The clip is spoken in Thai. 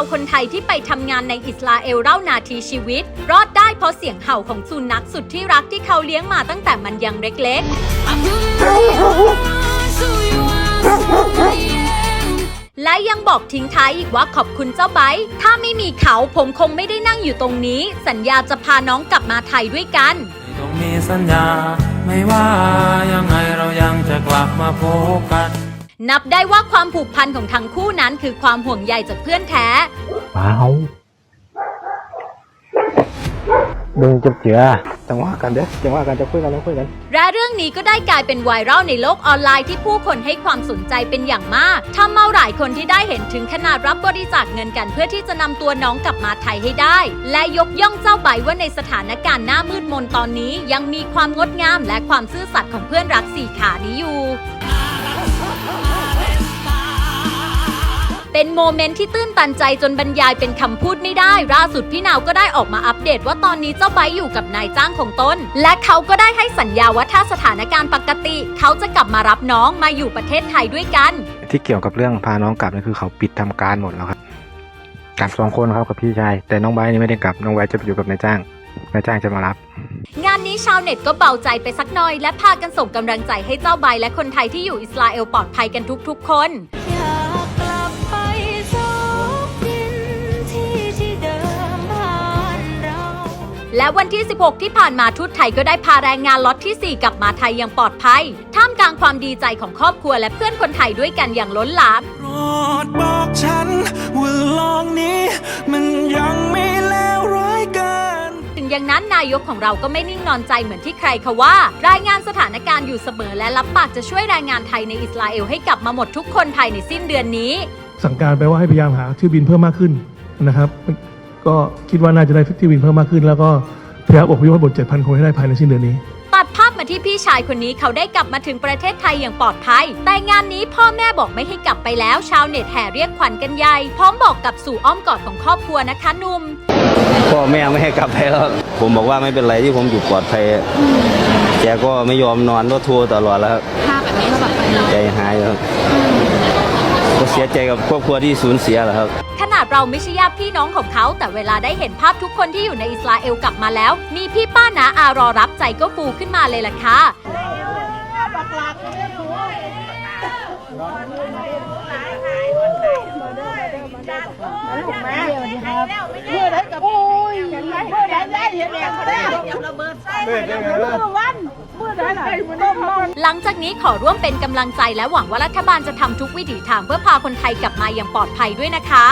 าวคนไทยที่ไปทำงานในอิสราเอลเล่านาทีชีวิต รอดได้เพราะเสียงเห่าของสุนัขสุดที่รักที่เขาเลี้ยงมาตั้งแต่มันยังเล็กๆและยังบอกทิ้งท้ายอีกว่าขอบคุณเจ้าไบถ้าไม่มีเขาผมคงไม่ได้นั่งอยู่ตรงนี้ สัญญาจะพาน้องกลับมาไทยด้วยกันต้องมีสัญญา ไม่ว่ายังไงเรายังจะกลับมาพบกัน นับได้ว่าความผูกพันของทั้งคู่นั้นคือความห่วงใยจากเพื่อนแท้ว้าวเดินจับเจือจังหวะกันเด้อจังหวะกันจะคุยกันแล้วคุยกันและเรื่องนี้ก็ได้กลายเป็นไวรัลในโลกออนไลน์ที่ผู้คนให้ความสนใจเป็นอย่างมากทำเอาหลายคนที่ได้เห็นถึงขนาดรับบริจาคเงินกันเพื่อที่จะนำตัวน้องกลับมาไทยให้ได้ และยกย่องเจ้าใบว่าในสถานการณ์หน้ามืดมนตอนนี้ ยังมีความงดงามและความซื่อสัตย์ของเพื่อนรักสี่ขานี้อยู่ เป็นโมเมนต์ที่ตื้นตันใจจนบรรยายเป็นคำพูดไม่ได้ล่าสุดพี่นาวก็ได้ออกมาอัปเดตว่าตอนนี้เจ้าไบร์ทอยู่กับนายจ้างของตน และเขาก็ได้ให้สัญญาว่าถ้าสถานการณ์ปกติ เขาจะกลับมารับน้องมาอยู่ประเทศไทยด้วยกัน ที่เกี่ยวกับเรื่องพาน้องกลับนี่คือเขาปิดทำการหมดแล้วครับกลับสองคนครับกับพี่ชายแต่น้องไบร์ทนี่ไม่ได้กลับน้องไบร์ทจะไปอยู่กับนายจ้างนายจ้างจะมารับ งานนี้ชาวเน็ตก็เบาใจไปสักหน่อย และพากันส่งกำลังใจให้เจ้าใบร์ทและคนไทยที่อยู่อิสราเอลปลอดภัยกันทุกๆคน และวันที่ 16 ที่ผ่านมาทูตไทยก็ได้พาแรงงานล็อตที่ 4 กลับมาไทยอย่างปลอดภัย ท่ามกลางความดีใจของครอบครัวและเพื่อนคนไทยด้วยกันอย่างล้นหลามโปรดบอกฉันว่าโลองนี้มันยังไม่เลวร้ายเกินถึงอย่างนั้นนายกของเราก็ไม่นิ่งนอนใจเหมือนที่ใครเขาว่า รายงานสถานการณ์อยู่เสมอและรับปากจะช่วยแรงงานไทยในอิสราเอลให้กลับมาหมดทุกคนภายในสิ้นเดือนนี้ สั่งการไปว่าให้พยายามหาเที่ยวบินเพิ่มมากขึ้นนะครับ ก็คิดว่าน่าจะได้เที่ยวบินเพิ่มมากขึ้น แล้วก็พยายามอพยพให้หมด7,000 คนให้ได้ภายในสิ้นเดือนนี้ ตัดภาพมาที่พี่ชายคนนี้เขาได้กลับมาถึงประเทศไทยอย่างปลอดภัย แต่งานนี้พ่อแม่บอกไม่ให้กลับไปแล้ว ชาวเน็ตแห่เรียกขวัญกันใหญ่ พร้อมบอกกับสู่อ้อมกอดของครอบครัวนะคะหนุ่ม พ่อแม่ไม่ให้กลับไปแล้วผมบอกว่าไม่เป็นไรที่ผมอยู่ปลอดภัยแกก็ไม่ยอมนอนก็โทรตลอดแล้วครับภาพแบบนี้เราแบบใจหายครับก็เสียใจกับครอบครัวที่สูญเสียแหละครับขนาด เราไม่ใช่ญาติพี่น้องของเขา แต่เวลาได้เห็นภาพทุกคนที่อยู่ในอิสราเอลกลับมาแล้ว มีพี่ป้านาอารอรับใจก็ฟูขึ้นมาเลยล่ะค่ะ หลังจากนี้ขอร่วมเป็นกำลังใจและหวังว่ารัฐบาลจะทำทุกวิถีทางเพื่อพาคนไทยกลับมาอย่างปลอดภัยด้วยนะคะ